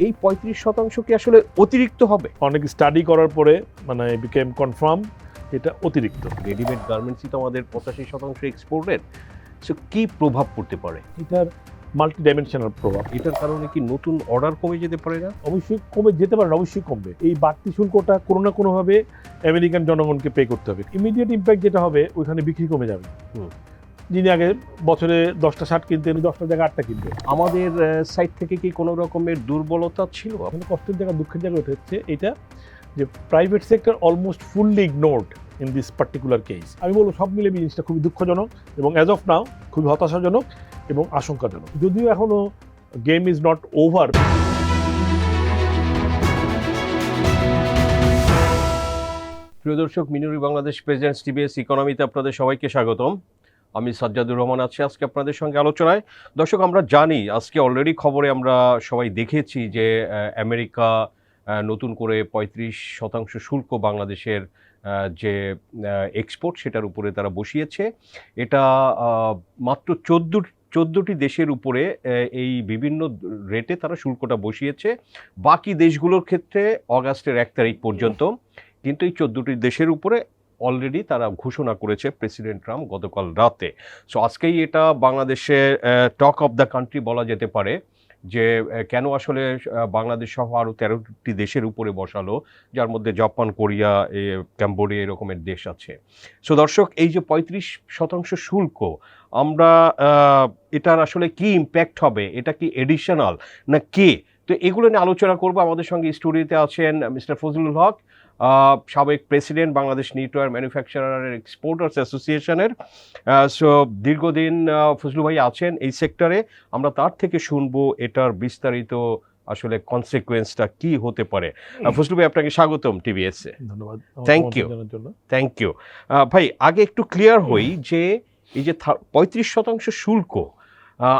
এই পঁয়ত্রিশ শতাংশ কি আসলে অতিরিক্ত হবে? অনেক স্টাডি করার পরে মানে বিকেম কনফার্ম এটা অতিরিক্ত। রেডিমেড গার্মেন্টসই তো আমাদের পঁচাশি শতাংশ এক্সপোর্টের সো কি প্রভাব পড়তে পারে? এটার মাল্টি ডাইমেনশনাল প্রভাব। এটার কারণে কি নতুন অর্ডার কমে যেতে পারে না? অবশ্যই কমে যেতে পারে না, অবশ্যই কমবে। এই বাড়তি শুল্কটা কোনো না কোনোভাবে আমেরিকান জনগণকে পে করতে হবে। ইমিডিয়েট ইম্প্যাক্ট যেটা হবে ওইখানে বিক্রি কমে যাবে। হুম। যিনি আগে বছরে দশটা শার্ট কিনতেন দশটা জায়গায় আটটা কিনবে আমাদের সাইড থেকে কি কোনো রকমের দুর্বলতা ছিল? এখানে কষ্টের জায়গা দুঃখের জায়গা হচ্ছে এটা যে private sector almost fully ignored in this particular case আমি বলব সব মিলে জিনিসটা খুবই দুঃখজনক এবং অ্যাজ অফ নাও খুবই হতাশাজনক এবং আশঙ্কাজনক। যদিও এখনও গেম ইজ নট ওভার প্রিয় দর্শক মিনুরি বাংলাদেশ প্রেজেন্টস টিভিএস ইকোনমিতে আপনাদের সবাইকে স্বাগতম। আমি সাজ্জাদুর রহমান আছি আজকে আপনাদের সঙ্গে আলোচনায়। দর্শক, আমরা জানি, আজকে অলরেডি খবরে আমরা সবাই দেখেছি যে আমেরিকা নতুন করে পঁয়ত্রিশ শতাংশ শুল্ক বাংলাদেশের যে এক্সপোর্ট সেটার উপরে তারা বসিয়েছে। এটা মাত্র চোদ্দ, চোদ্দোটি দেশের উপরে এই বিভিন্ন রেটে তারা শুল্কটা বসিয়েছে। বাকি দেশগুলোর ক্ষেত্রে অগাস্টের এক তারিখ পর্যন্ত। কিন্তু এই চোদ্দোটি দেশের উপরে অলরেডি তারা ঘোষণা করেছে প্রেসিডেন্ট ট্রাম্প গতকাল রাতে। সো আজকেই এটা বাংলাদেশে টক অফ দ্য কান্ট্রি বলা যেতে পারে যে কেন আসলে বাংলাদেশ সহ আরও তেরোটি দেশের উপরে বসালো যার মধ্যে জাপান কোরিয়া এ, ক্যাম্বোডিয়া এরকমের দেশ আছে। সো দর্শক এই যে পঁয়ত্রিশ শতাংশ শুল্ক আমরা এটার আসলে কি ইম্প্যাক্ট হবে? এটা কি এডিশনাল না কে? তো এগুলো নিয়ে আলোচনা করব। আমাদের সঙ্গে স্টুডিওতে আছেন মিস্টার ফজলুল হক সাবেক president Bangladesh knitwear manufacturer exporters অ্যাসোসিয়েশনের। সো দীর্ঘদিন ফজলু ভাই আছেন এই সেক্টরে। আমরা তার থেকে শুনব এটার বিস্তারিত আসলে কনসিকুয়েন্সটা কি হতে পারে। ফজলু ভাই আপনাকে স্বাগতম টিভিএসে ধন্যবাদ। থ্যাংক জন্য। থ্যাংক ইউ ভাই আগে একটু ক্লিয়ার হই যে এই যে পঁয়ত্রিশ শতাংশ শুল্ক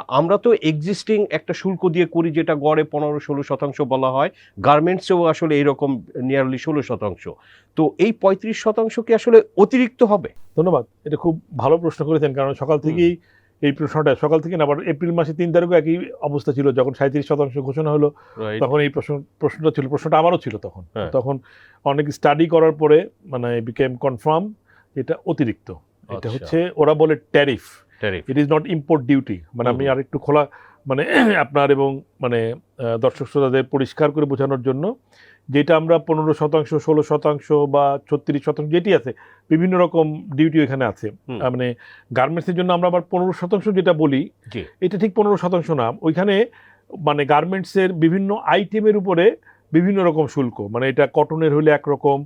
আমরা তো এক্সিস্টিং একটা শুল্ক দিয়ে করি যেটা গড়ে পনেরো ষোলো শতাংশ বলা হয়। গার্মেন্টসেও আসলে এইরকম নিয়ারলি ষোলো শতাংশ। তো এই পঁয়ত্রিশ শতাংশ কি আসলে অতিরিক্ত হবে? ধন্যবাদ। এটা খুব ভালো প্রশ্ন করেছেন কারণ সকাল থেকেই এই প্রশ্নটা সকাল থেকে না আবার এপ্রিল মাসে তিন তারিখও একই অবস্থা ছিল। যখন সাঁত্রিশ শতাংশ ঘোষণা হলো তখন এই প্রশ্ন প্রশ্নটা ছিল প্রশ্নটা আমারও ছিল তখন। হ্যাঁ। তখন অনেক স্টাডি করার পরে মানে বিকেম কনফার্ম এটা অতিরিক্ত। এটা আচ্ছা। হচ্ছে ওরা বলে tariff. It is not import duty মানে আমি হুম। আর একটু খোলা মানে আপনার এবং মানে দর্শক শ্রোতাদের পরিষ্কার করে বোঝানোর জন্য যেটা আমরা পনেরো শতাংশ ষোলো শতাংশ বা ছত্রিশ শতাংশ যেটি আছে বিভিন্ন রকম ডিউটি এখানে আছে মানে গার্মেন্টসের জন্য আমরা আবার পনেরো শতাংশ যেটা বলি। এটা ঠিক পনেরো শতাংশ না ওইখানে মানে গার্মেন্টসের বিভিন্ন আইটেমের উপরে বিভিন্ন রকম শুল্ক মানে এটা কটনের হলে একরকম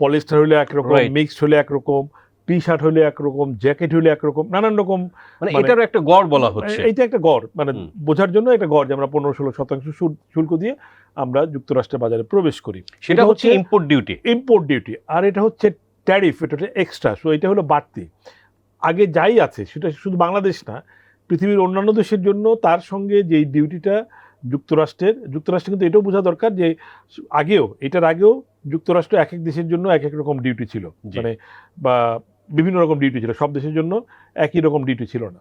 পলিস্টার হলে একরকম. মিক্সড হলে একরকম টি শার্ট হলে একরকম জ্যাকেট হলে একরকম নানান রকম মানে মানে- এটারও একটা গড় বলা হচ্ছে। এইটা একটা গড় মানে বোঝার জন্য একটা গড় যে আমরা পনেরো ষোলো শতাংশ শুল্ক দিয়ে আমরা যুক্তরাষ্ট্রের বাজারে প্রবেশ করি। সেটা হচ্ছে ইম্পোর্ট ডিউটি ইম্পোর্ট ডিউটি আর এটা হচ্ছে ট্যারিফ এটা হচ্ছে এক্সট্রা সো এটা হলো বাড়তি। আগে যাই আছে সেটা শুধু বাংলাদেশ না পৃথিবীর অন্যান্য দেশের জন্য তার সঙ্গে যেই ডিউটিটা যুক্তরাষ্ট্রের যুক্তরাষ্ট্রে কিন্তু এটাও বোঝা দরকার যে আগেও এটার আগেও যুক্তরাষ্ট্র এক এক দেশের জন্য এক এক রকম ডিউটি ছিল। মানে বা বিভিন্ন রকম ডিউটি ছিল, সব দেশের জন্য একই রকম ডিউটি ছিল না।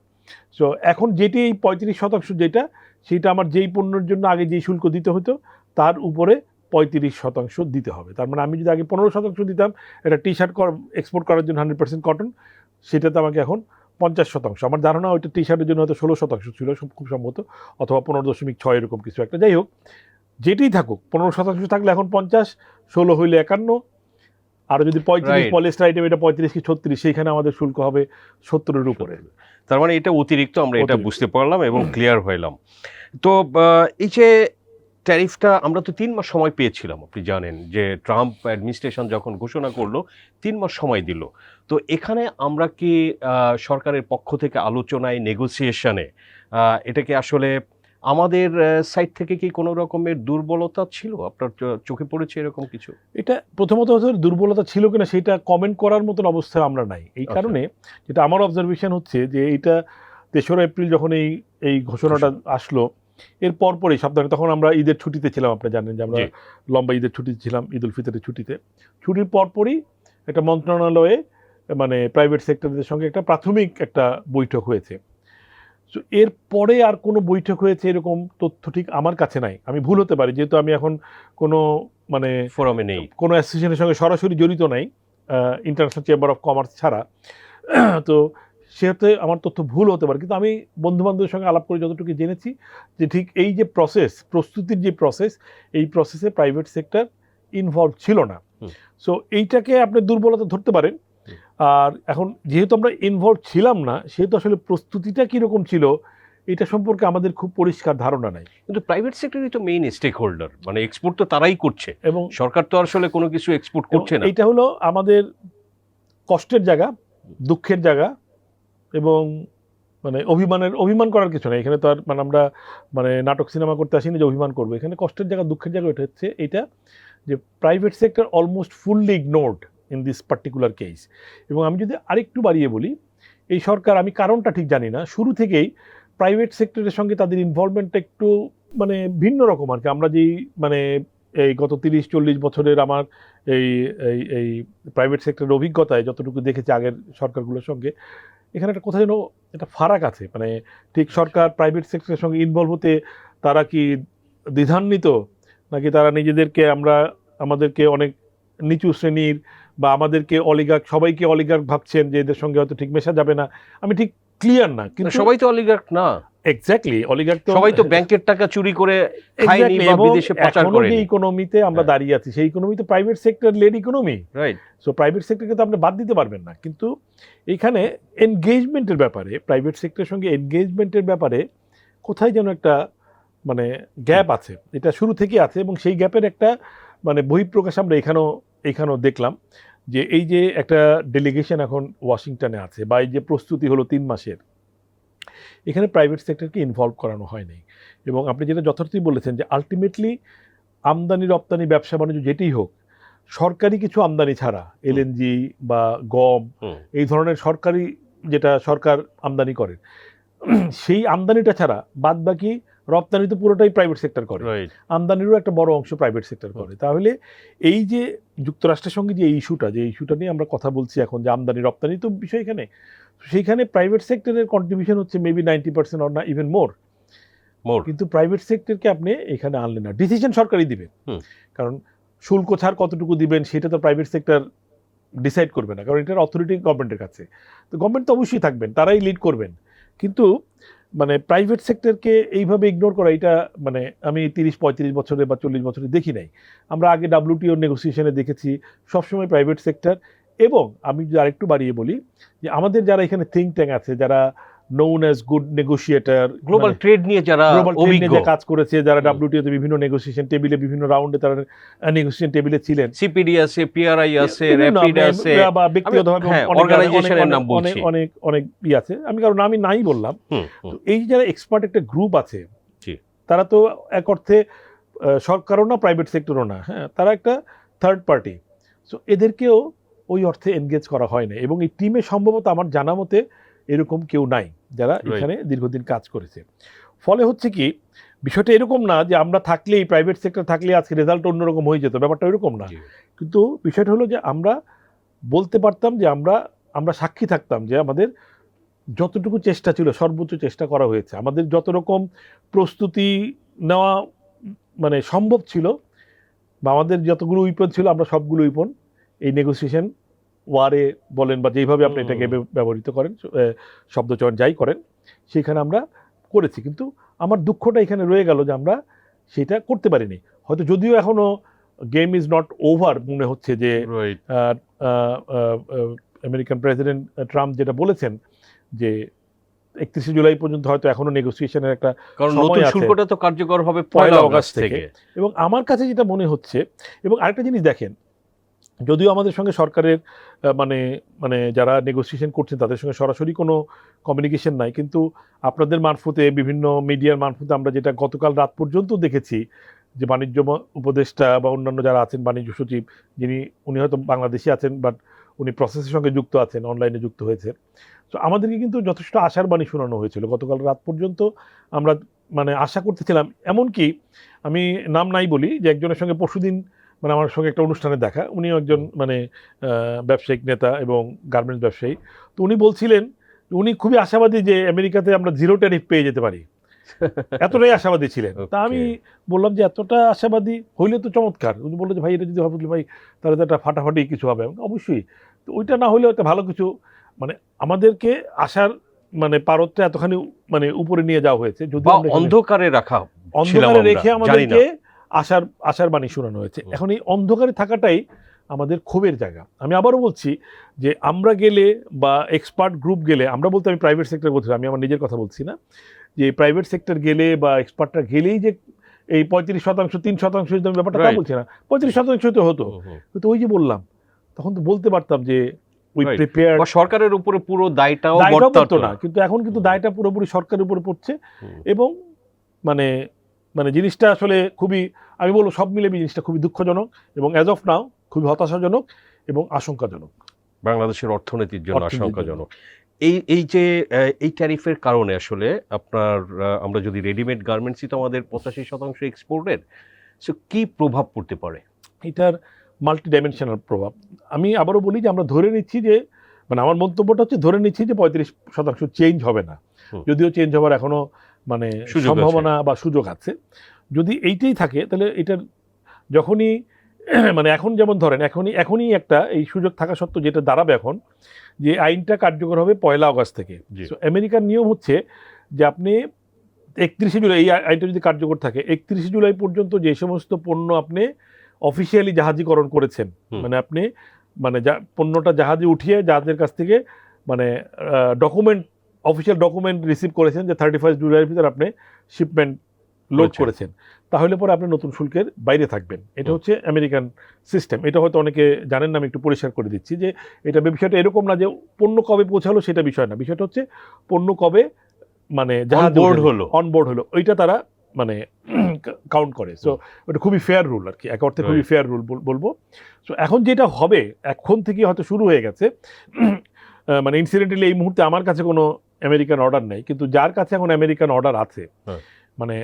সো এখন যেটি এই পঁয়ত্রিশ শতাংশ যেটা, সেটা আমার যেই পণ্যের জন্য আগে যেই শুল্ক দিতে হতো, তার উপরে পঁয়ত্রিশ শতাংশ দিতে হবে। তার মানে আমি যদি আগে পনেরো শতাংশ দিতাম, একটা টি শার্ট এক্সপোর্ট করার জন্য হান্ড্রেড পার্সেন্ট কটন সেটাতে আমাকে এখন পঞ্চাশ শতাংশ। আমার ধারণা ওইটা টি শার্টের জন্য হয়তো ষোলো শতাংশ ছিল খুব সম্ভবত, অথবা পনেরো দশমিক ছয় এরকম কিছু একটা। যাই হোক যেটাই থাকুক, পনেরো শতাংশ থাকলে এখন পঞ্চাশ, ষোলো হইলে একান্ন আর যদি পঁয়ত্রিশ. পলিস্টার আইটেম এটা পঁয়ত্রিশ কি ছত্রিশ সেইখানে আমাদের শুল্ক হবে সত্তরের উপরে। তার মানে এটা অতিরিক্ত আমরা এটা বুঝতে পারলাম এবং ক্লিয়ার হইলাম। তো এই যে ট্যারিফটা আমরা তো তিন মাস সময় পেয়েছিলাম আপনি জানেন যে ট্রাম্প অ্যাডমিনিস্ট্রেশন যখন ঘোষণা করল তিন মাস সময় দিল। তো এখানে আমরা কি সরকারের পক্ষ থেকে আলোচনায় নেগোসিয়েশনে এটাকে আসলে আমাদের সাইড থেকে কি কোনো রকমের দুর্বলতা ছিল? আপনার চোখে পড়েছে এরকম কিছু? এটা প্রথমত হচ্ছে দুর্বলতা ছিল কিনা সেটা কমেন্ট করার মতন অবস্থায় আমরা নাই। এই আচ্ছা। কারণে যেটা আমার অবজারভেশন হচ্ছে যে এটা তেসরা এপ্রিল যখন এই এই ঘোষণাটা আসলো এর পরপরই সপ্তাহে তখন আমরা ঈদের ছুটিতে ছিলাম আপনি জানেন যে আমরা লম্বা ঈদের ছুটিতে ছিলাম ঈদ উল ফিতরের ছুটিতে। ছুটির পরপরই একটা মন্ত্রণালয়ে মানে প্রাইভেট সেক্টরদের সঙ্গে একটা প্রাথমিক একটা বৈঠক হয়েছে। সো এর পরে আর কোনো বৈঠক হয়েছে এরকম তথ্য ঠিক আমার কাছে নাই। আমি ভুল হতে পারি যেহেতু আমি এখন কোনো মানে ফোরামে নেই। কোনো অ্যাসোসিয়েশনের সঙ্গে সরাসরি জড়িত নাই ইন্টারন্যাশনাল চেম্বার অফ কমার্স ছাড়া। তো সেতে আমার তথ্য ভুল হতে পারে কিন্তু আমি বন্ধু বান্ধবের সঙ্গে আলাপ করে যতটুকু জেনেছি যে ঠিক এই যে প্রসেস প্রস্তুতির যে প্রসেস এই প্রসেসে প্রাইভেট সেক্টর ইনভলভ ছিল না। সো এইটাকে আপনি দুর্বলতা ধরতে পারেন। আর এখন যেহেতু আমরা ইনভলভ ছিলাম না সেহেতু আসলে প্রস্তুতিটা কীরকম ছিল এটা সম্পর্কে আমাদের খুব পরিষ্কার ধারণা নাই। কিন্তু প্রাইভেট সেক্টরই তো মেইন স্টেক হোল্ডার মানে এক্সপোর্ট তো তারাই করছে। এবং সরকার তো আসলে কোনো কিছু এক্সপোর্ট করছে না। এইটা হলো আমাদের কষ্টের জায়গা দুঃখের জায়গা এবং মানে অভিমানের অভিমান করার কিছু নেই। এখানে তো আর মানে আমরা মানে নাটক সিনেমা করতে আসিনি যে অভিমান করব। এখানে কষ্টের জায়গা দুঃখের জায়গা এটা হচ্ছে এটা যে private sector almost fully ignored in this particular case এবং আমি যদি আরেকটু বাড়িয়ে বলি, এই সরকার, আমি কারণটা ঠিক জানি না। শুরু থেকেই প্রাইভেট সেক্টরের সঙ্গে তাদের ইনভলভমেন্টটা একটু মানে ভিন্ন রকম আর কি। আমরা যেই মানে এই গত তিরিশ, চল্লিশ বছরের আমার এই এই এই প্রাইভেট সেক্টরের অভিজ্ঞতায় যতটুকু দেখেছি আগের সরকারগুলোর সঙ্গে, এখানে একটা কোথায় যেন একটা ফারাক আছে। মানে ঠিক সরকার প্রাইভেট সেক্টরের সঙ্গে ইনভলভ হতে তারা কি দ্বিধান্বিত? নাকি তারা নিজেদেরকে আমরা, আমাদেরকে অনেক নিচু শ্রেণির বা আমাদেরকে অলিগার্ক সবাইকে অলিগার্ক ভাবছেন যে এদের সঙ্গে হয়তো ঠিক মেশা যাবে না। আমি ঠিক ক্লিয়ার না কিন্তু সবাই তো অলিগার্ক না। এক্স্যাক্টলি অলিগার্ক তো সবাই তো ব্যাংকের টাকা চুরি করে খায়নি বা বিদেশে পাচার এখনও করেনি। যে ইকোনমিতে আমরা হ্যাঁ। দাঁড়িয়ে আছি সেই ইকোনমি তো private sector led economy right so private সেক্টরকে তো আপনি বাদ দিতে পারবেন না। কিন্তু এখানে এনগেজমেন্টের ব্যাপারে প্রাইভেট সেক্টরের সঙ্গে এনগেজমেন্টের ব্যাপারে কোথায় যেন একটা মানে গ্যাপ আছে। এটা শুরু থেকে আছে এবং সেই গ্যাপের একটা মানে বহিঃপ্রকাশ আমরা এখানেও এখানেও দেখলাম। যে এই যে একটা ডেলিগেশন এখন ওয়াশিংটনে আছে বা এই যে প্রস্তুতি হলো তিন মাসের এখানে প্রাইভেট সেক্টরকে ইনভলভ করানো হয়নি। এবং আপনি যেটা যথার্থই বলেছেন যে আলটিমেটলি আমদানি রপ্তানি ব্যবসা বাণিজ্য যেটাই হোক সরকারি কিছু আমদানি ছাড়া এলএনজি বা গম এই ধরনের সরকারি যেটা সরকার আমদানি করে সেই আমদানিটা ছাড়া বাদ বাকি রপ্তানি তো পুরোটাই প্রাইভেট সেক্টর করে। আমদানিরও একটা বড় অংশ প্রাইভেট সেক্টর করে। তাহলে এই যে যুক্তরাষ্ট্রের সঙ্গে যে ইস্যুটা যে ইস্যুটা নিয়ে আমরা কথা বলছি এখন যে আমদানি রপ্তানি তো বিষয় এখানে। সেইখানে প্রাইভেট সেক্টরের কন্ট্রিবিউশন হচ্ছে মেবি নাইনটি পার্সেন্ট অর না ইভেন মোর মোর কিন্তু প্রাইভেট সেক্টরকে আপনি এখানে আনলেন না। ডিসিশন সরকারই দিবে। কারণ শুল্ক ছাড় কতটুকু দিবেন সেটা তো প্রাইভেট সেক্টর ডিসাইড করবে না। কারণ এটার অথরিটি গভর্নমেন্টের কাছে। তো গভর্নমেন্ট তো অবশ্যই থাকবেন তারাই লিড করবেন। কিন্তু মানে প্রাইভেট সেক্টরকে এইভাবে ইগনোর করা, এটা মানে আমি তিরিশ, পঁয়ত্রিশ বছরে বা চল্লিশ বছরে দেখি নাই। আমরা আগে ডাব্লিউটিও নেগোসিয়েশনে দেখেছি, সবসময় প্রাইভেট সেক্টর এবং আমি যদি আরেকটু বাড়িয়ে বলি যে আমাদের যারা এখানে থিঙ্ক ট্যাঙ্ক আছে, যারা known as good negotiator global trade নিয়ে যারা গ্লোবাল অভিজ্ঞ। যে কাজ করেছে যারা। ডাব্লিউটিওতে বিভিন্ন নেগোসিয়েশন টেবিলে বিভিন্ন রাউন্ডে তারা নেগোসিয়েশন টেবিলে ছিলেন। সিপিডি আছে পিআরআই আছে র্যাপিড আছে। বা ব্যক্তিগতভাবে হ্যাঁ, অনেক- নাম বলছি। অনেক অনেক অনেক ই আছে। আমি কারণ আমি নাই বললাম। তো এই যারা এক্সপার্ট একটা গ্রুপ আছে জি। তারা তো এক অর্থে সরকারও না প্রাইভেট সেক্টরও না হ্যাঁ তারা একটা থার্ড পার্টি সো এদেরকেও ওই অর্থে এনগেজ করা হয় না। এবং এই টিমে সম্ভবত আমার জানা মতে এরকম কেউ নাই। যারা এখানে দীর্ঘদিন কাজ করেছে। ফলে হচ্ছে কি বিষয়টা এরকম না যে আমরা থাকলেই প্রাইভেট সেক্টর থাকলে আজকে রেজাল্ট অন্যরকম হয়ে যেত ব্যাপারটা এরকম না। কিন্তু বিষয়টা হলো যে আমরা বলতে পারতাম যে আমরা আমরা সাক্ষী থাকতাম যে আমাদের যতটুকু চেষ্টা ছিল সর্বোচ্চ চেষ্টা করা হয়েছে। আমাদের যত রকম প্রস্তুতি নেওয়া মানে সম্ভব ছিল বা আমাদের যতগুলো উইপন ছিল আমরা সবগুলো উইপন এই নেগোসিয়েশন ওয়ারে বলেন বা যেইভাবে আপনি এটাকে ব্যবহৃত করেন শব্দচয়ন যাই করেন সেখানে আমরা করেছি। কিন্তু আমার দুঃখটা এখানে রয়ে গেল যে আমরা সেটা করতে পারিনি। হয়তো যদিও এখনও গেম ইজ নট ওভার মনে হচ্ছে যে আমেরিকান প্রেসিডেন্ট ট্রাম্প যেটা বলেছেন যে একত্রিশে জুলাই পর্যন্ত হয়তো এখনও নেগোসিয়েশনের একটা সময় আছে। শুল্কটা তো কার্যকর হবে পয়লা অগাস্ট। থেকে। এবং আমার কাছে যেটা মনে হচ্ছে এবং আরেকটা জিনিস দেখেন যদিও আমাদের সঙ্গে সরকারের মানে মানে যারা নেগোসিয়েশন করছেন তাদের সঙ্গে সরাসরি কোনো কমিউনিকেশন নাই। কিন্তু আপনাদের মারফতে, বিভিন্ন মিডিয়ার মারফতে আমরা যেটা গতকাল রাত পর্যন্ত দেখেছি যে বাণিজ্য উপদেষ্টা বা অন্যান্য যারা আছেন, বাণিজ্য সচিব, যিনি, উনি হয়তো বাংলাদেশে আছেন বাট উনি প্রসেসের সঙ্গে যুক্ত আছেন অনলাইনে যুক্ত হয়েছে তো আমাদেরকে কিন্তু যথেষ্ট আশার বাণী শোনানো হয়েছিল। গতকাল রাত পর্যন্ত আমরা মানে আশা করতেছিলাম। এমনকি আমি নাম নাই বলি যে একজনের সঙ্গে পরশুদিন মানে আমার সঙ্গে একটা অনুষ্ঠানে দেখা। উনিও একজন মানে ব্যবসায়িক নেতা এবং গার্মেন্টস ব্যবসায়ী। তো উনি বলছিলেন উনি খুবই আশাবাদী যে আমেরিকাতে আমরা জিরো ট্যারিফ পেয়ে যেতে পারি। এতটাই আশাবাদী ছিলেন। তা আমি বললাম যে এতটা আশাবাদী হইলে তো চমৎকার। উনি বলল যে ভাই এটা যদি হবে ভাই তাহলে তো একটা ফাটাফাটি কিছু হবে। অবশ্যই। তো ওইটা না হলেও একটা ভালো কিছু মানে আমাদেরকে আশার মানে পারতটা এতখানি মানে উপরে নিয়ে যাওয়া হয়েছে। যদি অন্ধকারে রাখা অন্ধকারে রেখে আমাদেরকে আশার আশার বাণী শোনানো হয়েছে। এখন এই অন্ধকারে থাকাটাই আমাদের ক্ষোভের জায়গা। আমি আবারও বলছি যে আমরা গেলে বা এক্সপার্ট গ্রুপ গেলে আমরা বলতে আমি প্রাইভেট সেক্টর বলছি আমি আমার নিজের কথা বলছি না যে প্রাইভেট সেক্টর গেলে বা এক্সপার্টরা গেলেই যে এই পঁয়ত্রিশ শতাংশ তিন শতাংশ ব্যাপারটা তা বলছি না পঁয়ত্রিশ শতাংশ তো হতো। কিন্তু ওই যে বললাম তখন তো বলতে পারতাম যে সরকারের উপরে পুরো দায়টাও না কিন্তু এখন কিন্তু দায়টা পুরোপুরি সরকারের উপরে পড়ছে এবং মানে মানে জিনিসটা আসলে খুবই আমি বলব সব মিলে জিনিসটা খুবই দুঃখজনক এবং অ্যাজ অফ নাও খুবই হতাশাজনক এবং আশঙ্কাজনক। বাংলাদেশের অর্থনীতির জন্য আশঙ্কাজনক। এই এই যে এই ট্যারিফের কারণে আসলে আপনার আমরা যদি রেডিমেড গার্মেন্টসই তো আমাদের পঁচাশি শতাংশ এক্সপোর্টের সো কী প্রভাব পড়তে পারে? এটার মাল্টি ডাইমেনশনাল প্রভাব। আমি আবারও বলি যে আমরা ধরে নিচ্ছি যে মানে আমার মন্তব্যটা হচ্ছে ধরে নিচ্ছি যে পঁয়ত্রিশ শতাংশ চেঞ্জ হবে না। যদিও চেঞ্জ হওয়ার এখনও মানে। সম্ভাবনা বা সুযোগ আছে যদি এইটাই থাকে তাহলে এটার যখনই মানে এখন যেমন ধরেন এখনই এখনই একটা এই সুযোগ থাকা সত্ত্বেও যেটা দাঁড়াবে এখন যে আইনটা কার্যকর হবে পয়লা আগস্ট থেকে। আমেরিকার নিয়ম হচ্ছে যে আপনি একত্রিশে জুলাই এই আইনটা যদি কার্যকর থাকে একত্রিশে জুলাই পর্যন্ত যে সমস্ত পণ্য আপনি অফিসিয়ালি জাহাজীকরণ করেছেন মানে আপনি মানে যা পণ্যটা জাহাজে উঠিয়ে জাহাজের কাছ থেকে মানে ডকুমেন্ট অফিসিয়াল ডকুমেন্ট রিসিভ করেছেন যে থার্টি ফার্স্ট জুলাইয়ের ভিতরে আপনি শিপমেন্ট লোড করেছেন। তাহলে পরে আপনি নতুন শুল্কের বাইরে থাকবেন। এটা হচ্ছে আমেরিকান সিস্টেম এটা হয়তো অনেকে জানেন না আমি একটু পরিষ্কার করে দিচ্ছি যে এটা বিষয়টা এরকম না যে পণ্য কবে পৌঁছালো সেটা বিষয় না। বিষয়টা হচ্ছে পণ্য কবে মানে বোর্ড হলো। অন বোর্ড হলো। ওইটা তারা মানে কাউন্ট করে। সো ওটা খুবই ফেয়ার রুল আর কি এক অর্থে খুবই ফেয়ার রুল বলব। সো এখন যেটা হবে এখন থেকে হয়তো শুরু হয়ে গেছে। মানে ইনসিডেন্টালি এই মুহূর্তে আমার কাছে কোনো আমেরিকান অর্ডার নেই কিন্তু যার কাছে এখন আমেরিকান অর্ডার আছে হ্যাঁ। মানে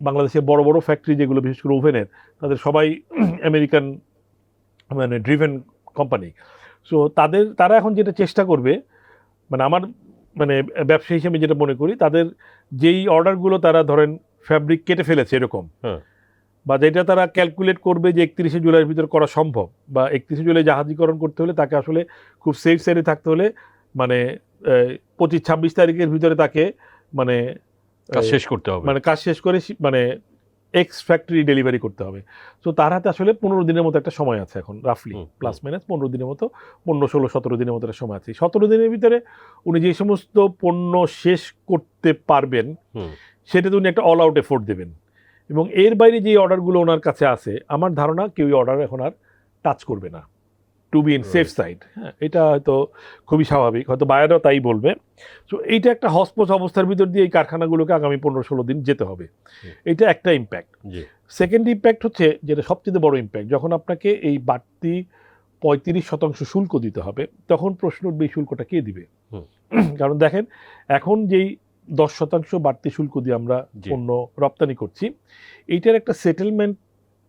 বাংলাদেশের বড় বড় ফ্যাক্টরি যেগুলো বিশেষ করে ওভেনের তাদের সবাই আমেরিকান মানে ড্রিভেন কোম্পানি সো তাদের তারা এখন যেটা চেষ্টা করবে মানে আমার মানে ব্যবসা হিসেবে যেটা মনে করি তাদের যেই অর্ডারগুলো তারা ধরেন ফ্যাব্রিক কেটে ফেলেছে এরকম হ্যাঁ। বা যেটা তারা ক্যালকুলেট করবে যে একত্রিশে জুলাইয়ের ভিতরে করা সম্ভব বা একত্রিশে জুলাই জাহাজীকরণ করতে হলে তাকে আসলে খুব সেফ সাইডে থাকতে হলে মানে পঁচিশ ছাব্বিশ তারিখের ভিতরে তাকে মানে কাজ শেষ করতে হবে। মানে কাজ শেষ করে মানে এক্স ফ্যাক্টরি ডেলিভারি করতে হবে। তো তার হাতে আসলে পনেরো দিনের মতো একটা সময় আছে এখন রাফলি প্লাস মাইনাস পনেরো দিনের মতো পনেরো ষোলো সতেরো দিনের মতো একটা সময় আছে। সতেরো দিনের ভিতরে উনি যে সমস্ত পণ্য শেষ করতে পারবেন সেটাতে উনি একটা অল আউট এফোর্ট দেবেন। এবং এর বাইরে যে অর্ডারগুলো ওনার কাছে আছে আমার ধারণা কেউ অর্ডার এখন আর টাচ করবে না। To be in safe side হ্যাঁ এটা হয়তো খুবই স্বাভাবিক হয়তো বায়ারও তাই বলবে। সো এইটা একটা হসপস অবস্থার ভিতর দিয়ে এই কারখানাগুলোকে আগামী পনেরো ষোলো দিন যেতে হবে। এটা একটা ইম্প্যাক্ট সেকেন্ড ইম্প্যাক্ট হচ্ছে যেটা সবচেয়ে বড় ইম্প্যাক্ট যখন আপনাকে এই বাড়তি পঁয়ত্রিশ শতাংশ শুল্ক দিতে হবে তখন প্রশ্ন উঠবে এই শুল্কটা কে দিবে? কারণ দেখেন এখন যেই দশ শতাংশ বাড়তি শুল্ক দিয়ে আমরা। পণ্য রপ্তানি করছি এইটার একটা সেটেলমেন্ট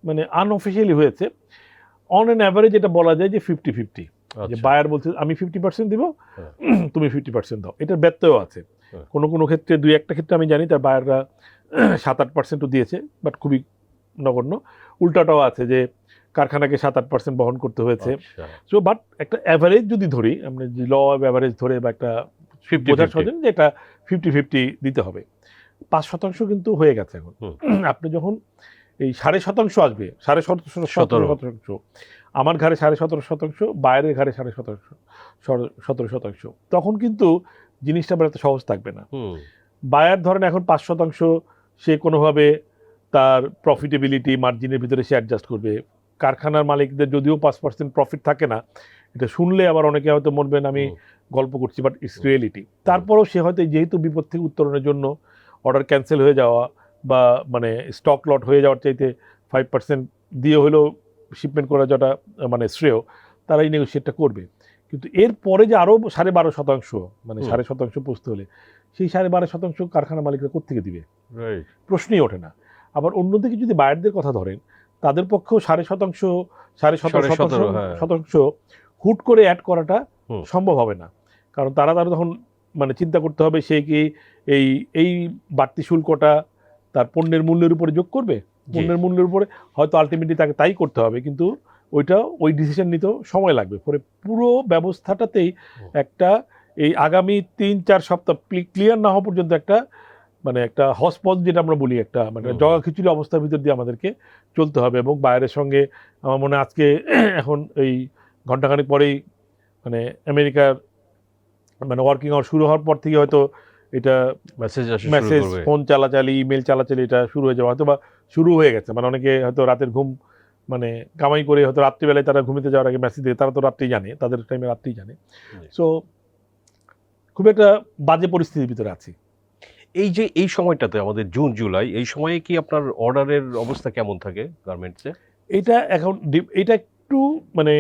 মানে আনঅফিসিয়ালি হয়েছে। অন অ্যান অ্যাভারেজ এটা বলা যায় যে ফিফটি ফিফটি যে আচ্ছা। বায়ার বলছে আমি ফিফটি পার্সেন্ট দিব। তুমি ফিফটি পার্সেন্ট দাও। এটার ব্যত্যয় আছে। হ্যাঁ। কোনো কোনো ক্ষেত্রে দুই একটা ক্ষেত্রে আমি জানি তার বায়াররা সাত আট পার্সেন্টও দিয়েছে বাট খুবই নগণ্য। উল্টাটাও আছে যে কারখানাকে সাত আট পার্সেন্ট বহন করতে হয়েছে। আচ্ছা। সো বাট একটা অ্যাভারেজ যদি ধরি আমরা ল অফ অ্যাভারেজ ধরে বা একটা 50 বোঝার 50 সহজে যে এটা ফিফটি ফিফটি দিতে হবে। পাঁচ শতাংশ কিন্তু হয়ে গেছে এখন। আপনি যখন এই সাড়ে শতাংশ আসবে সাড়ে সতেরো। শতাংশ। আমার ঘরে সাড়ে সতেরো শতাংশ বাইরের ঘরে সাড়ে শতাংশ সতেরো শতাংশ। তখন কিন্তু জিনিসটা আমার এত সহজ থাকবে না। বায়ার ধরেন এখন পাঁচ শতাংশ সে কোনোভাবে তার প্রফিটেবিলিটি মার্জিনের ভিতরে সে অ্যাডজাস্ট করবে। কারখানার মালিকদের যদিও পাঁচ পার্সেন্ট প্রফিট থাকে না এটা শুনলে আবার অনেকে হয়তো মনবেন আমি গল্প করছি বাট ইটস রিয়েলিটি তারপরেও সে হয়তো যেহেতু বিপদ থেকে উত্তরণের জন্য অর্ডার ক্যান্সেল হয়ে যাওয়া বা মানে স্টক লট হয়ে যাওয়ার চাইতে ফাইভ পার্সেন্ট দিয়ে হলেও শিপমেন্ট করা যাটা মানে শ্রেয় তারা এই নেগোসিয়েটটা করবে। কিন্তু এর পরে যে আরও সাড়ে বারো শতাংশ মানে সাড়ে শতাংশ পৌঁছতে হলে সেই সাড়ে বারো শতাংশ কারখানা মালিকরা কোথেকে দিবে? প্রশ্নই ওঠে না। আবার অন্যদিকে যদি বায়ারদের কথা ধরেন তাদের পক্ষেও সাড়ে শতাংশ সাড়ে সতেরো শতাংশ হ্যাঁ। শতাংশ হুট করে অ্যাড করাটা সম্ভব হবে না। কারণ তারা তারা তখন মানে চিন্তা করতে হবে সে কি এই এই বাড়তি শুল্কটা তার পণ্যের মূল্যের উপরে যোগ করবে পণ্যের মূল্যের উপরে হয়তো আলটিমেটলি তাকে তাই করতে হবে কিন্তু ওইটা ওই ডিসিশন নিতেও সময় লাগবে। পরে পুরো ব্যবস্থাটাতেই একটা এই আগামী তিন চার সপ্তাহ ক্লিয়ার না হওয়া পর্যন্ত একটা মানে একটা হসপস যেটা আমরা বলি একটা মানে। জগা খিচুড়ি অবস্থার ভিতর দিয়ে আমাদেরকে চলতে হবে এবং বাইরের সঙ্গে আমার মনে হয় আজকে এখন এই ঘন্টাখানেক পরেই মানে আমেরিকার মানে ওয়ার্কিং আওয়ার শুরু হওয়ার পর থেকে হয়তো এটা মেসেজ মেসেজ ফোন চালাচালি ইমেল চালাচালি এটা শুরু হয়ে যাবে। হয়তো বা শুরু হয়ে গেছে। মানে অনেকে হয়তো রাতের ঘুম মানে কামাই করে হয়তো রাত্রিবেলায় তারা ঘুমিতে যাওয়ার আগে মেসেজ দিয়ে তারা তো রাত্রেই জানে তাদের টাইমে রাত্রেই জানে। সো খুব একটা বাজে পরিস্থিতির ভিতরে আছি। এই যে এই সময়টাতে আমাদের জুন জুলাই এই সময়ে কি আপনার অর্ডারের অবস্থা কেমন থাকে গার্মেন্টসে এটা এখন এটা একটু মানে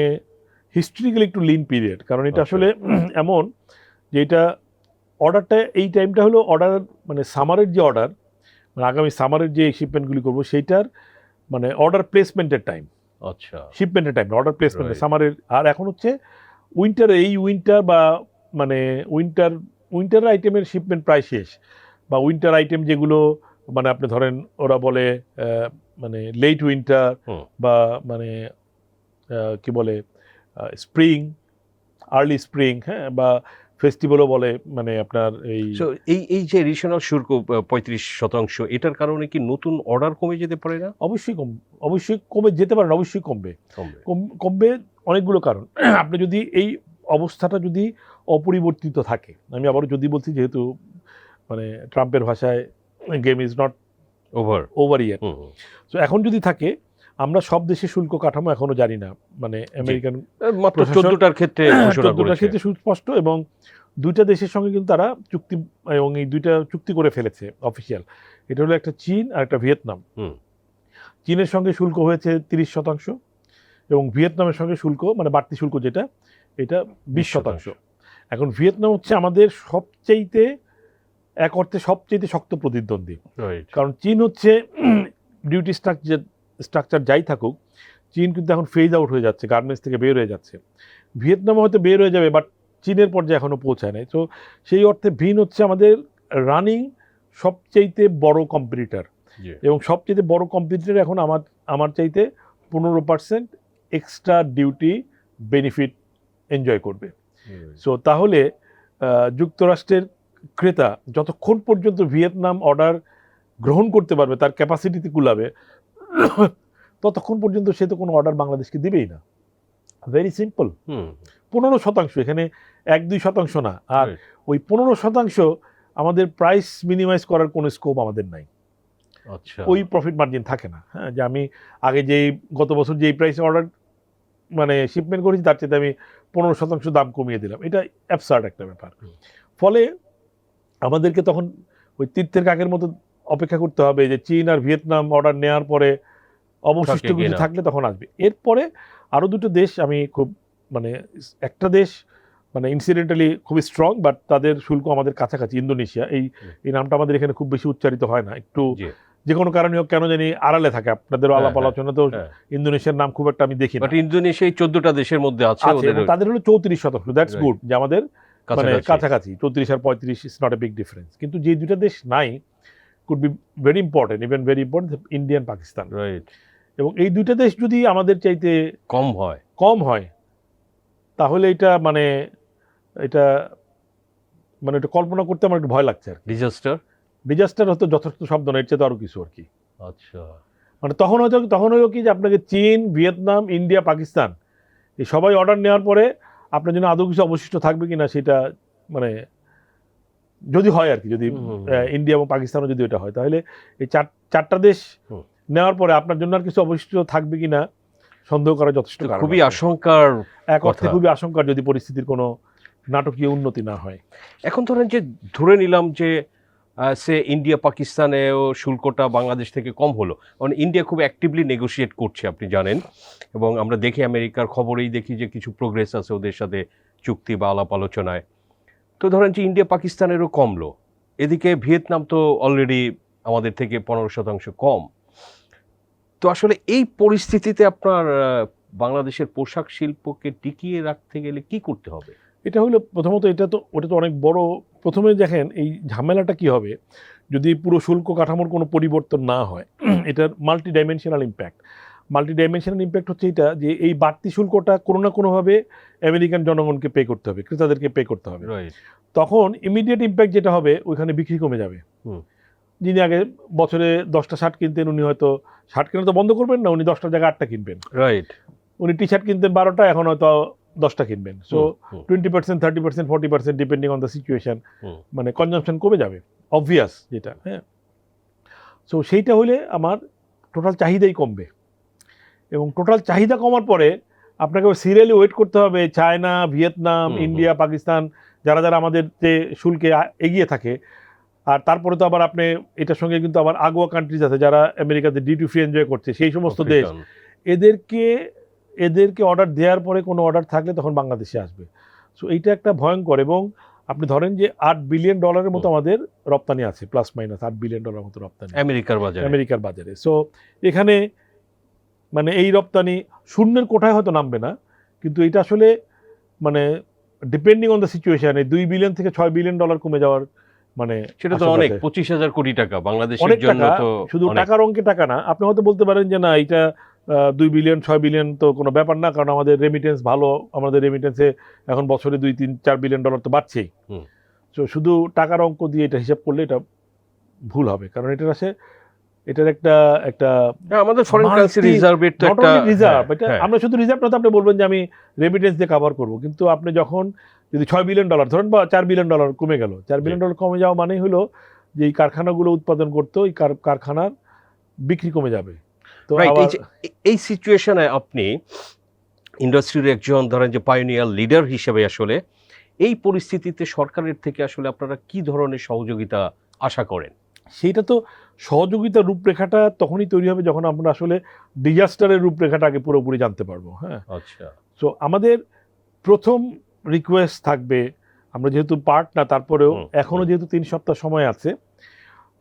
হিস্ট্রিক্যালি একটু লিন পিরিয়ড কারণ এটা আচ্ছা। আসলে এমন যে এটা অর্ডারটা এই টাইমটা হলো অর্ডার মানে সামারের যে অর্ডার মানে আগামী সামারের যে শিপমেন্টগুলি করব সেইটার মানে অর্ডার প্লেসমেন্টের টাইম আচ্ছা। শিপমেন্টের টাইম অর্ডার প্লেসমেন্টের সামারের। আর এখন হচ্ছে উইন্টার এই উইন্টার বা মানে উইন্টার উইন্টার আইটেমের শিপমেন্ট প্রায় শেষ। বা উইন্টার আইটেম যেগুলো মানে আপনি ধরেন ওরা বলে মানে লেট উইন্টার বা মানে কি বলে স্প্রিং আর্লি স্প্রিং হ্যাঁ বা ফেস্টিভ্যালও বলে মানে আপনার এই এই এই যে এডিশনাল শুল্ক পঁয়ত্রিশ শতাংশ এটার কারণে কি নতুন অর্ডার কমে যেতে পারে না? অবশ্যই কম অবশ্যই কমে যেতে পারেন অবশ্যই কমবে। কমবে। কম- কমবে অনেকগুলো কারণ। আপনি যদি এই অবস্থাটা যদি অপরিবর্তিত থাকে আমি আবারও যদি বলছি যেহেতু মানে ট্রাম্পের ভাষায় game is not over over ইয়ার তো এখন যদি থাকে আমরা সব দেশের শুল্ক কাঠামো এখনও জানি না। মানে আমেরিকান মাত্র চোদ্দটার ক্ষেত্রে চোদ্দটার ক্ষেত্রে সুস্পষ্ট এবং দুইটা দেশের সঙ্গে কিন্তু তারা চুক্তি এবং এই দুইটা চুক্তি করে ফেলেছে অফিসিয়াল এটা হলো একটা চীন আর একটা ভিয়েতনাম। চীনের সঙ্গে শুল্ক হয়েছে তিরিশ শতাংশ এবং ভিয়েতনামের সঙ্গে শুল্ক মানে বাড়তি শুল্ক যেটা এটা বিশ শতাংশ। এখন ভিয়েতনাম হচ্ছে আমাদের সবচেয়েতে এক অর্থে সবচেয়ে শক্ত প্রতিদ্বন্দ্বী। কারণ চীন হচ্ছে ডিউটি স্ট্রাকচার স্ট্রাকচার যাই থাকুক চীন কিন্তু এখন ফেজ আউট হয়ে যাচ্ছে গার্মেন্টস থেকে বের হয়ে যাচ্ছে। ভিয়েতনাম হয়তো বের হয়ে যাবে বাট চীনের পর্যায়ে এখনও পৌঁছায় নাই। তো সেই অর্থে ভিন হচ্ছে আমাদের রানিং সবচাইতে বড় কম্পিটিটার এবং সবচেয়ে বড় কম্পিটিটর এখন আমার আমার চাইতে পনেরো percent extra duty benefit enjoy করবে। সো তাহলে যুক্তরাষ্ট্রের ক্রেতা যতক্ষণ পর্যন্ত ভিয়েতনাম অর্ডার গ্রহণ করতে পারবে তার ক্যাপাসিটিতে কুলাবে ততক্ষণ পর্যন্ত সে তো কোনো অর্ডার বাংলাদেশকে দিবেই না। Very simple hmm. পনেরো শতাংশ এখানে এক দুই শতাংশ না। আর ওই পনেরো শতাংশ আমাদের প্রাইস মিনিমাইজ করার কোনো স্কোপ আমাদের নাই। আচ্ছা। ওই প্রফিট মার্জিন থাকে না। হ্যাঁ যে আমি আগে যেই গত বছর যেই প্রাইসে অর্ডার মানে শিপমেন্ট করেছি তার চেয়ে আমি পনেরো শতাংশ দাম কমিয়ে দিলাম। এটা অ্যাবসার্ড একটা ব্যাপার। ফলে আমাদেরকে তখন ওই তীর্থের কাকের মতো অপেক্ষা করতে হবে যে চীন আর ভিয়েতনাম অর্ডার নেওয়ার পরে অবশিষ্ট কিছু থাকলে তখন আসবে। এরপরে আরও দুটো দেশ আমি খুব মানে একটা দেশ মানে ইনসিডেন্টালি খুবই স্ট্রং বাট তাদের শুল্ক আমাদের কাছাকাছি ইন্দোনেশিয়া। এই এই নামটা আমাদের এখানে খুব বেশি উচ্চারিত হয় না। একটু যে কোনো কারণে হোক কেন জানি আড়ালে থাকে। আপনাদের হ্যাঁ, আলাপ হ্যাঁ, আলোচনা তো হ্যাঁ। ইন্দোনেশিয়ার নাম খুব একটা আমি দেখি বাট ইন্দোনেশিয়া এই চোদ্দটা দেশের মধ্যে আছে তাদের হলো চৌত্রিশ শতাংশ। দ্যাটস গুড যে আমাদের মানে কাছাকাছি। কাছাকাছি। চৌত্রিশ আর পঁয়ত্রিশ is not a big difference কিন্তু যে দুটা দেশ নাই could be very important even very important Indian Pakistan right এবং এই দুইটা দেশ যদি আমাদের চাইতে কম হয়। কম হয় তাহলে এটা মানে এটা মানে এটা কল্পনা করতে আমার একটু ভয় লাগছে আর ডিজাস্টার ডিজাস্টার হয়তো যথেষ্ট শব্দ নয় এর চেয়ে তো আরও কিছু আর কি। আচ্ছা। মানে তখন হয়তো তখন হলো কি যে আপনাকে চীন ভিয়েতনাম ইন্ডিয়া পাকিস্তান এই সবাই অর্ডার নেওয়ার পরে আপনার জন্য আদৌ কিছু অবশিষ্ট থাকবে কিনা সেটা মানে যদি হয় আর কি যদি ইন্ডিয়া এবং পাকিস্তানও যদি এটা হয় তাহলে এই চার চারটা দেশ নেওয়ার পরে আপনার জন্য আর কিছু অবশিষ্ট থাকবে কিনা সন্দেহ করা যথেষ্ট খুবই আশঙ্কার এক অর্থে। খুবই আশঙ্কার যদি পরিস্থিতির কোনো নাটকীয় উন্নতি না হয়। এখন ধরেন যে ধরে নিলাম যে সে ইন্ডিয়া পাকিস্তানেও শুল্কটা বাংলাদেশ থেকে কম হলো। কারণ ইন্ডিয়া খুব অ্যাক্টিভলি নেগোশিয়েট করছে আপনি জানেন। এবং আমরা দেখি আমেরিকার খবরেই দেখি যে কিছু প্রোগ্রেস আছে ওদের সাথে চুক্তি বা আলাপ আলোচনায়। তো ধরেন যে ইন্ডিয়া পাকিস্তানেরও কমলো এদিকে ভিয়েতনাম তো অলরেডি আমাদের থেকে পনেরো শতাংশ কম। তো আসলে এই পরিস্থিতিতে আপনার বাংলাদেশের পোশাক শিল্পকে টিকিয়ে রাখতে গেলে কি করতে হবে? এটা হলো প্রথমত এটা তো, ওটা তো অনেক বড়, প্রথমে দেখেন এই ঝামেলাটা কি হবে? যদি পুরো শুল্ক কাঠামোর কোনো পরিবর্তন না হয়, এটার multi dimensional impact multi dimensional impact হচ্ছে এটা যে এই বাড়তি শুল্কটা কোনো না কোনোভাবে আমেরিকান জনগণকে পে করতে হবে ক্রেতাদেরকে পে করতে হবে। রাইট তখন ইমিডিয়েট ইম্প্যাক্ট যেটা হবে ওইখানে বিক্রি কমে যাবে। যিনি আগে বছরে দশটা শার্ট কিনতেন উনি হয়তো শার্ট কেনা তো বন্ধ করবেন না উনি দশটার জায়গায় আটটা কিনবেন। রাইট উনি টি শার্ট কিনতেন বারোটা এখন হয়তো দশটা কিনবেন। So twenty percent thirty percent forty percent depending on the situation মানে কনজামশন কমে যাবে। অবভিয়াস যেটা হ্যাঁ। সো সেইটা হলে আমার টোটাল চাহিদাই কমবে। এবং টোটাল চাহিদা কমার পরে আপনাকে সিরিয়ালি ওয়েট করতে হবে চায়না ভিয়েতনাম। ইন্ডিয়া পাকিস্তান যারা যারা আমাদের যে শুল্কে এগিয়ে থাকে। আর তারপরে তো আবার আপনি এটার সঙ্গে কিন্তু আবার আগোয়া কান্ট্রিজ আছে যারা আমেরিকাতে ডিউটি ফ্রি এনজয় করছে। সেই সমস্ত দেশ। এদেরকে এদেরকে অর্ডার দেওয়ার পরে কোনো অর্ডার থাকলে তখন বাংলাদেশে আসবে। সো এইটা একটা ভয়ঙ্কর এবং আপনি ধরেন যে আট বিলিয়ন ডলারের মতো আমাদের রপ্তানি আছে প্লাস মাইনাস আট বিলিয়ন ডলার মতো রপ্তানি। আমেরিকার বাজারে। আমেরিকার বাজারে। সো এখানে মানে এই রপ্তানি শূন্যের কোঠায় হয়তো নামবে না কিন্তু এটা আসলে মানে ডিপেন্ডিং অন দ্য সিচুয়েশন এই দুই বিলিয়ন থেকে ছয় বিলিয়ন ডলার কমে যাওয়ার মানে সেটা তো অনেক পঁচিশ হাজার কোটি টাকা বাংলাদেশের জন্য তো শুধু টাকার অঙ্কে টাকা না আপনি হয়তো বলতে পারেন যে না এটা দুই বিলিয়ন ছয় বিলিয়ন তো কোনো ব্যাপার না কারণ আমাদের রেমিটেন্স ভালো আমাদের রেমিটেন্সে এখন বছরে দুই তিন চার বিলিয়ন ডলার তো বাড়ছেই। তো শুধু টাকার অঙ্ক দিয়ে এটা হিসাব করলে এটা ভুল হবে কারণ এটা আসে এটার একটা একটা আমাদের ফরেন কারেন্সি রিজার্ভের তো একটা রিজার্ভ হ্যাঁ, এটা হ্যাঁ, আমরা শুধু রিজার্ভ না তো আপনি বলবেন যে আমি রেমিটেন্স দিয়ে কভার করব কিন্তু আপনি যখন যদি ছয় বিলিয়ন ডলার ধরেন বা চার বিলিয়ন ডলার কমে গেল চার বিলিয়ন ডলার কমে যাওয়া মানেই হলো যে এই কারখানাগুলো উৎপাদন করতো এই কারখানার বিক্রি কমে যাবে। তো এই সিচুয়েশনে আপনি ইন্ডাস্ট্রির একজন ধরেন যে পায়োনিয়ার লিডার হিসেবে আসলে এই পরিস্থিতিতে সরকারের থেকে আসলে আপনারা কি ধরনের সহযোগিতা আশা করেন? সেইটা তো সহযোগিতার রূপরেখাটা তখনই তৈরি হবে যখন আমরা আসলে ডিজাস্টারের রূপরেখাটা আগে পুরোপুরি জানতে পারব হ্যাঁ? আচ্ছা। সো আমাদের প্রথম রিকোয়েস্ট থাকবে আমরা যেহেতু পার্ট না তারপরেও এখনও যেহেতু তিন সপ্তাহ সময় আছে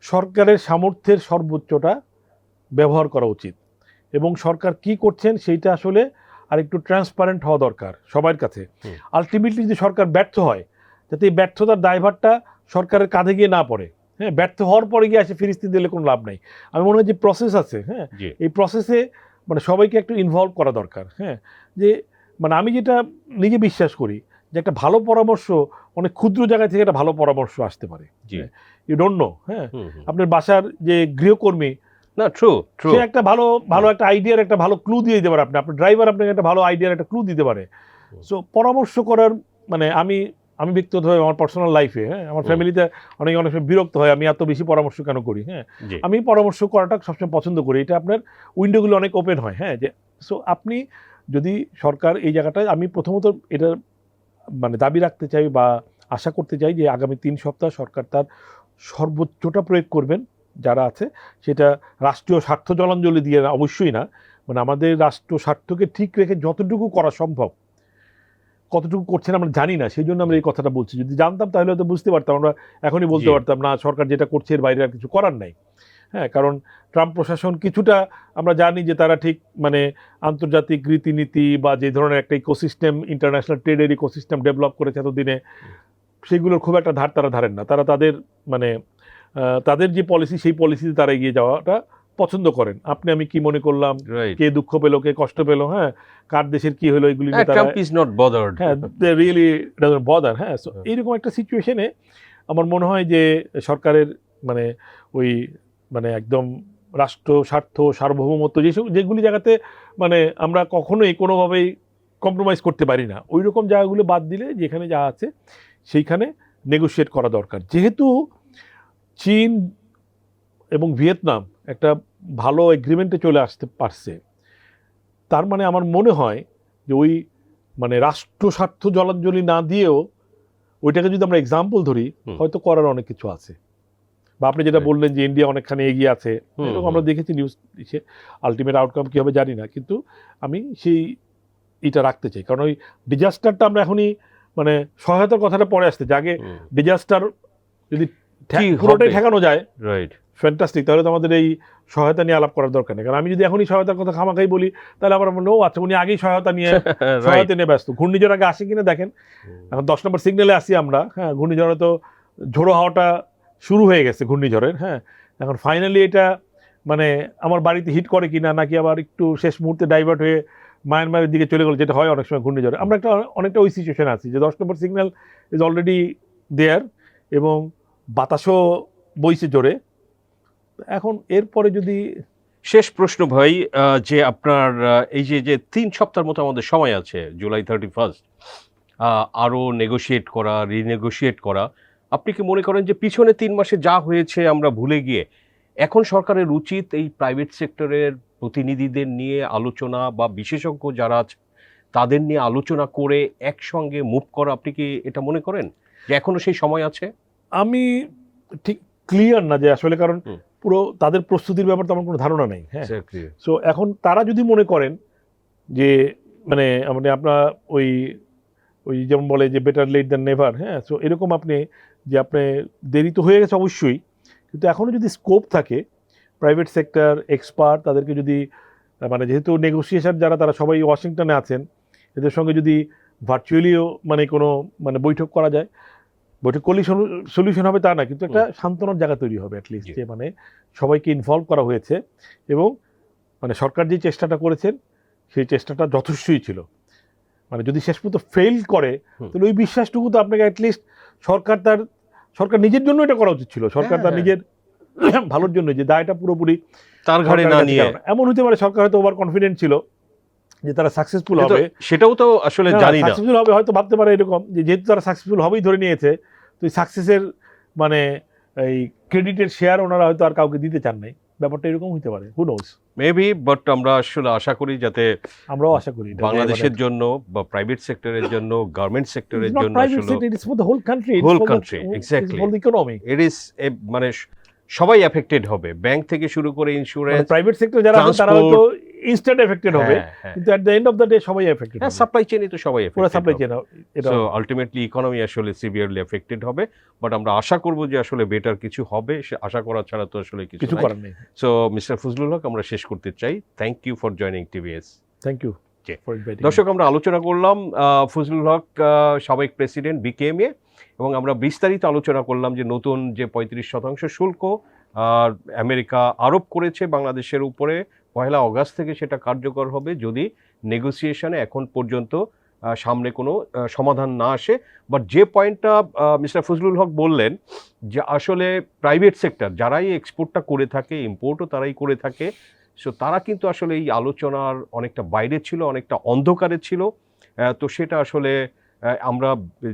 সরকারের সামর্থ্যের সর্বোচ্চটা ব্যবহার করা উচিত। এবং সরকার কি করছেন সেইটা আসলে আর একটু ট্রান্সপারেন্ট হওয়া দরকার সবার কাছে। আলটিমেটলি যদি সরকার ব্যর্থ হয় যাতে এই ব্যর্থতার দায়ভারটা সরকারের কাঁধে গিয়ে না পড়ে হ্যাঁ ব্যর্থ হওয়ার পরে গিয়ে আসে ফিরিস্তি দিলে কোনো লাভ নাই। আমি মনে হয় যে প্রসেস আছে হ্যাঁ? এই প্রসেসে মানে সবাইকে একটু ইনভলভ করা দরকার হ্যাঁ? যে মানে আমি যেটা নিজে বিশ্বাস করি যে একটা ভালো পরামর্শ অনেক ক্ষুদ্র জায়গা থেকে একটা ভালো পরামর্শ আসতে পারে ইউ ডোন্ট নো হ্যাঁ? হুম। আপনার বাসার যে গৃহকর্মী না ট্রু ট্রু সে একটা ভালো ভালো একটা আইডিয়ার একটা ভালো ক্লু দিয়ে দিতে পারে আপনি আপনার ড্রাইভার আপনাকে একটা ভালো আইডিয়ার একটা ক্লু দিতে পারে। সো পরামর্শ করার মানে আমি আমি ব্যক্তিগতভাবে আমার পার্সোনাল লাইফে হ্যাঁ আমার ফ্যামিলিতে অনেক অনেক সময় বিরক্ত হয় আমি এত বেশি পরামর্শ কেন করি হ্যাঁ? আমি পরামর্শ করাটা সবসময় পছন্দ করি। এটা আপনার উইন্ডোগুলো অনেক ওপেন হয় হ্যাঁ যে সো আপনি যদি সরকার এই জায়গাটায় আমি প্রথমত এটা মানে দাবি রাখতে চাই বা আশা করতে চাই যে আগামী তিন সপ্তাহ সরকার তার সর্বোচ্চটা প্রয়োগ করবেন যারা আছে সেটা রাষ্ট্রীয় স্বার্থ জলাঞ্জলি দিয়ে না, অবশ্যই না। মানে আমাদের রাষ্ট্র স্বার্থকে ঠিক রেখে যতটুকু করা সম্ভব কতটুকু করছেন আমরা জানি না সেই জন্য আমরা এই কথাটা বলছি। যদি জানতাম তাহলে হয়তো বুঝতে পারতাম আমরা এখনই বলতে পারতাম না সরকার যেটা করছে এর বাইরে আর কিছু করার নাই। হ্যাঁ কারণ ট্রাম্প প্রশাসন কিছুটা আমরা জানি যে তারা ঠিক মানে আন্তর্জাতিক রীতিনীতি বা যে ধরনের একটা ইকোসিস্টেম ইন্টারন্যাশনাল ট্রেডের ইকোসিস্টেম ডেভেলপ করেছে এতদিনে সেগুলোর খুব একটা ধার তারা ধারেন না। তারা তাদের মানে তাদের যে পলিসি সেই পলিসিতে তারা এগিয়ে যাওয়াটা পছন্দ করেন। আপনি আমি কি মনে করলাম? কে দুঃখ পেল কে কষ্ট পেল হ্যাঁ? কার দেশের কি হলো এগুলি হ্যাঁ রিয়েলি বদার হ্যাঁ। এইরকম একটা সিচুয়েশনে আমার মনে হয় যে সরকারের মানে ওই মানে একদম রাষ্ট্র স্বার্থ সার্বভৌমত্ব যেসব যেগুলি জায়গাতে মানে আমরা কখনোই কোনোভাবেই কম্প্রোমাইজ করতে পারি না। ওই রকম জায়গাগুলো বাদ দিলে যেখানে যা আছে সেইখানে নেগোশিয়েট করা দরকার। যেহেতু চীন এবং ভিয়েতনাম একটা ভালো এগ্রিমেন্টে চলে আসতে পারছে। তার মানে আমার মনে হয় যে ওই মানে রাষ্ট্র স্বার্থ জলাঞ্জলি না দিয়েও ওইটাকে যদি আমরা এক্সাম্পল ধরি হয়তো করার অনেক কিছু আছে। বা আপনি যেটা বললেন যে ইন্ডিয়া অনেকখানি এগিয়ে আছে এরকম আমরা দেখেছি নিউজ দিচ্ছে আলটিমেট আউটকাম কী হবে জানি না কিন্তু আমি সেই এটা রাখতে চাই। কারণ ওই ডিজাস্টারটা আমরা এখনই মানে সহায়তার কথাটা পরে আসতে যে আগে ডিজাস্টার যদি পুরোটাই ঠেকানো যায় রাইট ফ্যান্টাস্টিক তাহলে তো আমাদের এই সহায়তা নিয়ে আলাপ করার দরকার নেই। কারণ আমি যদি এখনই সহায়তার কথা খামাখাই বলি তাহলে আমার মনে ও আচ্ছা উনি আগেই সহায়তা নিয়ে সহায়তা নিয়ে ব্যস্ত। ঘূর্ণিঝড় আগে আসে কিনা দেখেন। এখন দশ নম্বর সিগন্যালে আসি আমরা। হ্যাঁ ঘূর্ণিঝড়ে তো ঝোড়ো হাওয়াটা শুরু হয়ে গেছে ঘূর্ণিঝড়ের। হ্যাঁ এখন ফাইনালি এটা মানে আমার বাড়িতে হিট করে কিনা নাকি আবার একটু শেষ মুহূর্তে ডাইভার্ট হয়ে মায়ানমারের দিকে চলে গেল যেটা হয় অনেক সময় ঘূর্ণিঝড়ে। আমরা একটা অনেকটা ওই সিচুয়েশন আছি যে দশ number signal is already there এবং বাতাসও বইছে জোরে। এখন এরপরে যদি শেষ প্রশ্ন ভাই যে আপনার এই যে যে তিন সপ্তাহের মতো আমাদের সময় আছে জুলাই থার্টি ফার্স্ট আরও নেগোশিয়েট করা রিনেগোশিয়েট করা আপনি কি মনে করেন যে পিছনে তিন মাসে যা হয়েছে আমরা ভুলে গিয়ে এখন সরকারের উচিত এই প্রাইভেট সেক্টরের প্রতিনিধিদের নিয়ে আলোচনা বা বিশেষজ্ঞ যারা আছে তাদের নিয়ে আলোচনা করে একসঙ্গে মুভ করা আপনি কি এটা মনে করেন যে এখনও সেই সময় আছে আমি ঠিক ক্লিয়ার না যে আসলে কারণ। পুরো তাদের প্রস্তুতির ব্যাপারে তো আমার কোনো ধারণা নেই হ্যাঁ. সো এখন তারা যদি মনে করেন যে মানে মানে আপনার ওই ওই যেমন বলে যে বেটার লেট দ্যান নেভার হ্যাঁ সো এরকম আপনি যে আপনি দেরি তো হয়ে গেছে অবশ্যই কিন্তু এখনও যদি স্কোপ থাকে প্রাইভেট সেক্টর এক্সপার্ট তাদেরকে যদি মানে যেহেতু নেগোসিয়েশন যারা তারা সবাই ওয়াশিংটনে আছেন এদের সঙ্গে যদি ভার্চুয়ালিও মানে কোনো মানে বৈঠক করা যায় বৈঠক করলেই সলিউশন হবে তা না কিন্তু একটা সান্ত্বনার জায়গা তৈরি হবে অ্যাটলিস্ট। যে মানে সবাইকে ইনভলভ করা হয়েছে এবং মানে সরকার যে চেষ্টাটা করেছেন সেই চেষ্টাটা যথেষ্টই ছিল। মানে যদি শেষ পর্যন্ত ফেল করে তাহলে ওই বিশ্বাসটুকু তো আপনাকে অ্যাটলিস্ট সরকার তার সরকার নিজের জন্য এটা করা উচিত ছিল। সরকার হ্যাঁ, তার হ্যাঁ। নিজের ভালোর জন্য যে দায়টা পুরোপুরি তার ঘাড়ে না নিয়ে। এমন হতে পারে সরকার হয়তো ওভার কনফিডেন্ট ছিল যে তারা সাকসেসফুল হবে। সেটাও তো আসলে জানি না। সাকসেসফুল হবে হয়তো ভাবতে পারে এরকম যে যেহেতু তারা সাকসেসফুল হবেই ধরে নিয়েছে তো এই সাকসেসের মানে এই ক্রেডিটের শেয়ার ওনারা হয়তো আর কাউকে দিতে চান নাই। ব্যাপারটা এরকম হতে পারে। হু নোস মেবি বাট আমরা আসলে আশা করি যাতে আমরাও আশা করি বাংলাদেশের জন্য বা প্রাইভেট সেক্টরের জন্য গার্মেন্ট সেক্টরের জন্য আসলে the whole country. It's Whole for the- country, it's exactly. for it is মানে সবাই এফেক্টেড হবে। ব্যাংক থেকে শুরু করে ইন্স্যুরেন্স প্রাইভেট সেক্টর যারা তারা হয়তো ইনস্ট্যান্ট এফেক্টেড হবে কিন্তু at the end of the day সবাই এফেক্টেড হ্যাঁ সাপ্লাই চেইনে তো সবাই পুরো সাপ্লাই চেন এটা সো আলটিমেটলি ইকোনমি আসলে সিভিয়ারলি এফেক্টেড হবে বাট আমরা আশা করব যে আসলে বেটার কিছু হবে সে আশা করা ছাড়া তো আসলে কিছু করার নেই। সো মিস্টার ফজলুল হক আমরা শেষ করতে চাই। Thank you for joining TVS thank you দর্শক আমরা আলোচনা করলাম ফজলুল হক সাবেক প্রেসিডেন্ট বিকেএমএ এবং আমরা বিস্তারিত আলোচনা করলাম যে নতুন যে পঁয়ত্রিশ শতাংশ শুল্ক আর আমেরিকা আরোপ করেছে বাংলাদেশের উপরে পয়লা অগাস্ট থেকে সেটা কার্যকর হবে যদি নেগোসিয়েশনে এখন পর্যন্ত সামনে কোনো সমাধান না আসে। বাট যে পয়েন্টটা মিস্টার ফজলুল হক বললেন যে আসলে প্রাইভেট সেক্টর যারাই এক্সপোর্টটা করে থাকে ইম্পোর্টও তারাই করে থাকে সো তারা কিন্তু আসলে এই আলোচনার অনেকটা বাইরে ছিল, অনেকটা অন্ধকারে ছিল। তো সেটা আসলে আমরা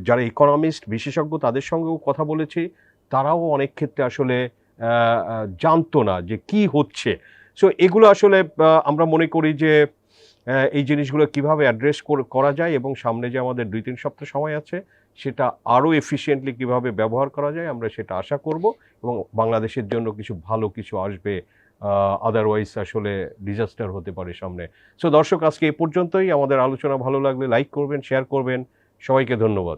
যারা ইকোনমিস্ট বিশেষজ্ঞ তাদের সঙ্গেও কথা বলেছি, তারাও অনেক ক্ষেত্রে আসলে জানতো না যে কি হচ্ছে। সো এগুলো আসলে আমরা মনে করি যে এই জিনিসগুলো কীভাবে অ্যাড্রেস করা যায় এবং সামনে যে আমাদের দুই তিন সপ্তাহ সময় আছে, সেটা আরও এফিসিয়েন্টলি কীভাবে ব্যবহার করা যায়, আমরা সেটা আশা করব এবং বাংলাদেশের জন্য কিছু ভালো কিছু আসবে আদারওয়াইজ আসলে ডিজাস্টার হতে পারে সামনে। সো দর্শক, আজকে এ পর্যন্তই। আমাদের আলোচনা ভালো লাগলে লাইক করবেন শেয়ার করবেন। সবাইকে ধন্যবাদ।